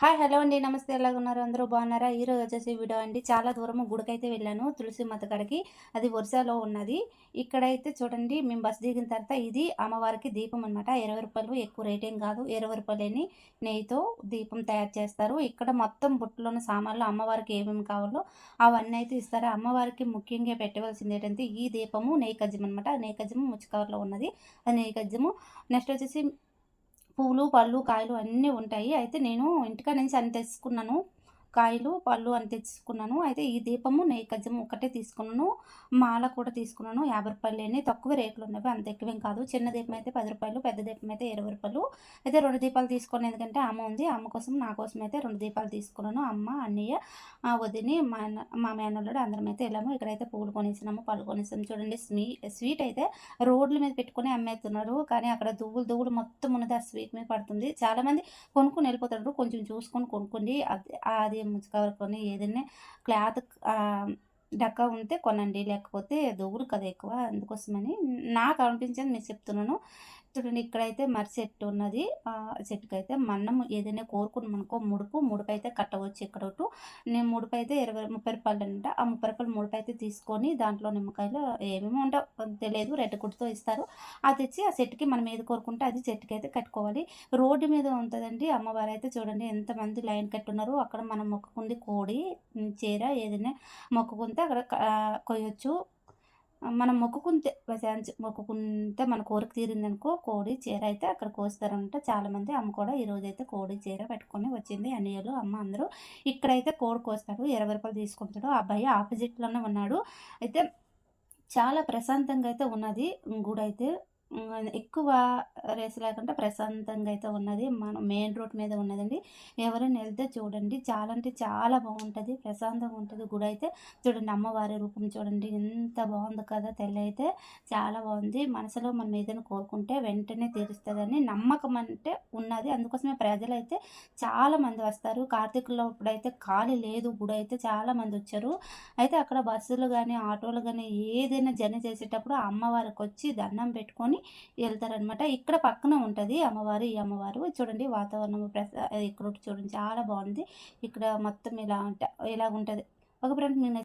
Hi hello అండి. నమస్తే. ఎలాగ ఉన్నారు అందరూ బాగున్నారా? ఈరోజు వచ్చేసి వీడియో అండి. చాలా దూరం గుడికైతే వెళ్ళాను. తులసి మత అది ఒరిస్సాలో ఉన్నది. ఇక్కడైతే చూడండి మేము బస్ దిగిన తర్వాత ఇది అమ్మవారికి దీపం అనమాట ఇరవై రూపాయలు ఎక్కువ రేట్ ఏం కాదు. ఇరవై రూపాయలని నెయ్యితో దీపం తయారు చేస్తారు. ఇక్కడ మొత్తం బుట్టలోని సామాన్లు అమ్మవారికి ఏమేమి కావాలో అవన్నీ అయితే ఇస్తారు. అమ్మవారికి ముఖ్యంగా పెట్టవలసింది ఏంటంటే ఈ దీపము నెయ్యి కజ్జం అనమాట నెయ్యి కజ్జము ముచ్చి కవర్లో ఉన్నది. అది నెయ్యి కజ్జము నెక్స్ట్ వచ్చేసి పూలు పళ్ళు కాయలు అన్నీ ఉంటాయి. అయితే నేను ఇంటికాడ నుంచి అన్ని తెచ్చుకున్నాను. కాయలు పళ్ళు అని తెచ్చుకున్నాను. అయితే ఈ దీపము నెయ్యి నైకజ్యం ఒకటే తీసుకున్నాను. మాల కూడా తీసుకున్నాను. యాభై రూపాయలు తక్కువ రేట్లు ఉన్నవి అంత ఎక్కువేం కాదు. చిన్న దీపం అయితే పది రూపాయలు పెద్ద దీపం అయితే ఇరవై రూపాయలు. అయితే రెండు దీపాలు తీసుకున్నాను. ఎందుకంటే అమ్మ ఉంది. అమ్మ కోసం నా కోసం అయితే రెండు దీపాలు తీసుకున్నాను. అమ్మ అన్నయ్య వదిని మా మా మేనల్లుడు అందరం అయితే వెళ్ళాము. ఇక్కడైతే పూలు కొనేసినాము పళ్ళు కొనేసాము చూడండి స్వీ స్వీట్ అయితే రోడ్ల మీద పెట్టుకుని అమ్మేస్తున్నారు కానీ అక్కడ దువ్వులు దువ్వులు మొత్తం ఉన్నది ఆ స్వీట్ మీద పడుతుంది. చాలామంది కొనుక్కొని వెళ్ళిపోతారు. కొంచెం చూసుకొని కొనుక్కోండి. అది అది కొని ఏదైనా క్లాత్ డక్క ఉంటే కొనండి. లేకపోతే దూరు కదా ఎక్కువ. అందుకోసమని నాకు అనిపించింది మీకు చెప్తున్నాను. చూడండి ఇక్కడైతే మర్రి చెట్టు ఉన్నది. ఆ చెట్టుకి అయితే మనం ఏదైనా కోరుకున్నాం అనుకో ముడుపు ముడుపు అయితే కట్టవచ్చు ఇక్కడ నేను ముడుపు అయితే ఇరవై ముప్పై రూపాయలు అంట. ఆ ముప్పై రూపాయలు ముడుపు అయితే తీసుకొని దాంట్లో నిమ్మకాయలు ఏమేమి ఉండవు తెలియదు. రెడ్ గుడ్డుతో ఇస్తారు. అది తెచ్చి ఆ చెట్టుకి మనం ఏది కోరుకుంటే అది చెట్టుకి అయితే కట్టుకోవాలి. రోడ్డు మీద ఉంటుందండి. అమ్మవారు అయితే చూడండి ఎంతమంది లైన్ కట్టున్నారు. అక్కడ మనం మొక్కుకుంది కోడి చీర ఏదైనా మొక్కుకుంటే అక్కడ కొయ్యొచ్చు. మనం మొక్కుకుంటే మొక్కుకుంటే మన కోరిక తీరిందనుకో కోడి చీర అయితే అక్కడ కోస్తారంట. చాలామంది అమ్మ కూడా ఈరోజు అయితే కోడి చీర పెట్టుకొని వచ్చింది. అనియలు అమ్మ అందరూ ఇక్కడైతే కోడి కోస్తాడు ఇరవై రూపాయలు తీసుకుంటాడు. అబ్బాయి ఆపోజిట్లోనే ఉన్నాడు. అయితే చాలా ప్రశాంతంగా అయితే ఉన్నది. గుడి అయితే ఎక్కువ రేస్ లేకుండా ప్రశాంతంగా అయితే ఉన్నది. మనం మెయిన్ రోడ్ మీద ఉన్నదండి. ఎవరైనా వెళ్తే చూడండి. చాలా అంటే చాలా బాగుంటుంది. ప్రశాంతంగా ఉంటుంది. గుడి అయితే చూడండి. అమ్మవారి రూపం చూడండి. ఎంత బాగుంది కదా తెల్ల అయితే. చాలా బాగుంది. మనసులో మనం ఏదైనా కోరుకుంటే వెంటనే తీరుస్తుందని నమ్మకం అంటే ఉన్నది. అందుకోసమే ప్రజలు అయితే చాలా మంది వస్తారు. కార్తీకుల్లో ఇప్పుడైతే ఖాళీ లేదు. గుడి అయితే చాలా మంది వచ్చారు. అయితే అక్కడ బస్సులు కానీ ఆటోలు కానీ ఏదైనా జర్నీ చేసేటప్పుడు అమ్మవారికి వచ్చి దండం పెట్టుకొని వెళ్తారనమాట ఇక్కడ పక్కన ఉంటుంది. అమ్మవారు ఈ అమ్మవారు. చూడండి వాతావరణం ప్రసా ఇక్కడ చూడండి చాలా బాగుంది. ఇక్కడ మొత్తం ఇలా ఉంట ఇలా ఉంటుంది ఒక ఫ్రెండ్ నేను